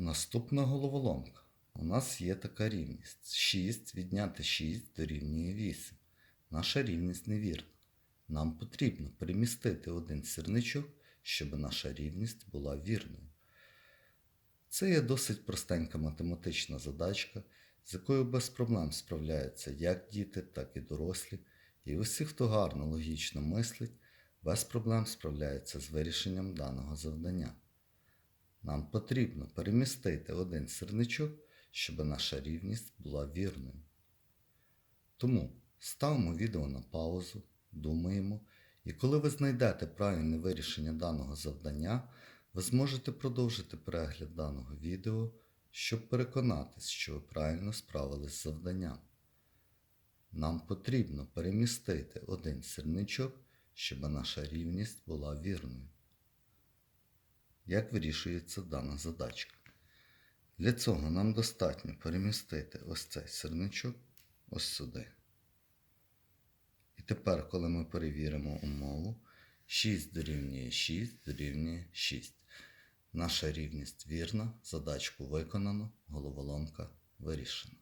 Наступна головоломка. У нас є така рівність. 6 відняти 6 дорівнює 8. Наша рівність невірна. Нам потрібно перемістити один сірничок, щоб наша рівність була вірною. Це є досить простенька математична задачка, з якою без проблем справляються як діти, так і дорослі. І усі, хто гарно логічно мислить, без проблем справляються з вирішенням даного завдання. Нам потрібно перемістити один сирничок, щоб наша рівність була вірною. Тому ставимо відео на паузу, думаємо, і коли ви знайдете правильне вирішення даного завдання, ви зможете продовжити перегляд даного відео, щоб переконатись, що ви правильно справились з завданням. Нам потрібно перемістити один сирничок, щоб наша рівність була вірною. Як вирішується дана задачка? Для цього нам достатньо перемістити ось цей сирничок ось сюди. І тепер, коли ми перевіримо умову, 6 дорівнює 6 дорівнює 6. Наша рівність вірна, задачку виконано, головоломка вирішена.